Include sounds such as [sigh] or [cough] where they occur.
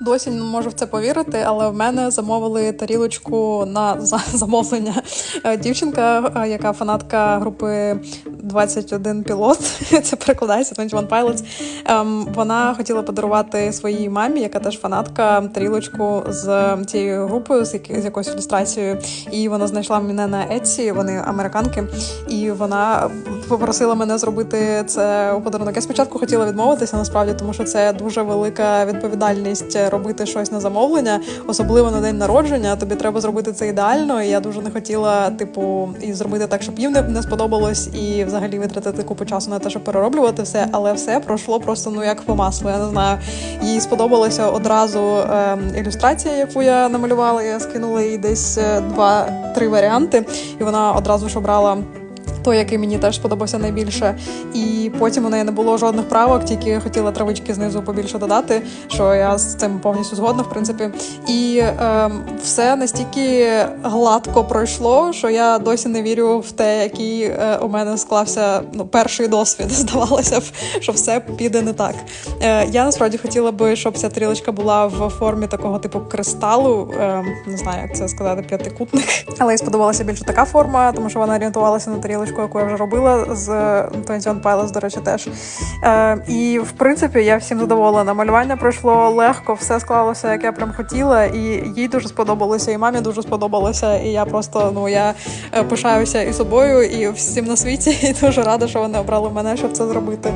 Досі не можу в це повірити, але в мене замовили тарілочку на [laughs] замовлення. Е, Дівчинка, е, яка фанатка групи 21 пілот, [laughs] це перекладається 21 Pilots. Ем, Вона хотіла подарувати своїй мамі, яка теж фанатка, тарілочку з цією групою, з, з якоюсь ілюстрацією. І вона знайшла мене на Etsy, вони американки, і вона попросила мене зробити це у подарунок. Я спочатку хотіла відмовитися насправді, тому що це дуже велика відповідальність робити щось на замовлення, особливо на день народження. Тобі треба зробити це ідеально. І я дуже не хотіла, типу, і зробити так, щоб їм не, сподобалось, і взагалі витратити купу часу на те, щоб перероблювати все. Але все пройшло просто ну як по маслу. Я не знаю. Їй сподобалася одразу ем, ілюстрація, яку я намалювала. Я скинула їй десь е, два-три варіанти, і вона одразу ж обрала. Той, який мені теж сподобався найбільше, і потім у неї не було жодних правок, тільки хотіла травички знизу побільше додати, що я з цим повністю згодна, в принципі. І ем, все настільки гладко пройшло, що я досі не вірю в те, який е, у мене склався ну, перший досвід. [laughs] Здавалося б, що все піде не так. Е, я насправді хотіла би, щоб ця тарілочка була в формі такого типу кристалу. Е, не знаю, як це сказати, п'ятикутник. Але їй сподобалася більше така форма, тому що вона орієнтувалася на тарілочку, яку я вже робила з 21 Pilots, до речі, теж. Е, і в принципі я всім задоволена. Малювання пройшло легко, все склалося, як я прям хотіла, і їй дуже сподобалося, і мамі дуже сподобалося. І я просто ну я е, пишаюся і собою, і всім на світі, [laughs] і дуже рада, що вони обрали мене, щоб це зробити.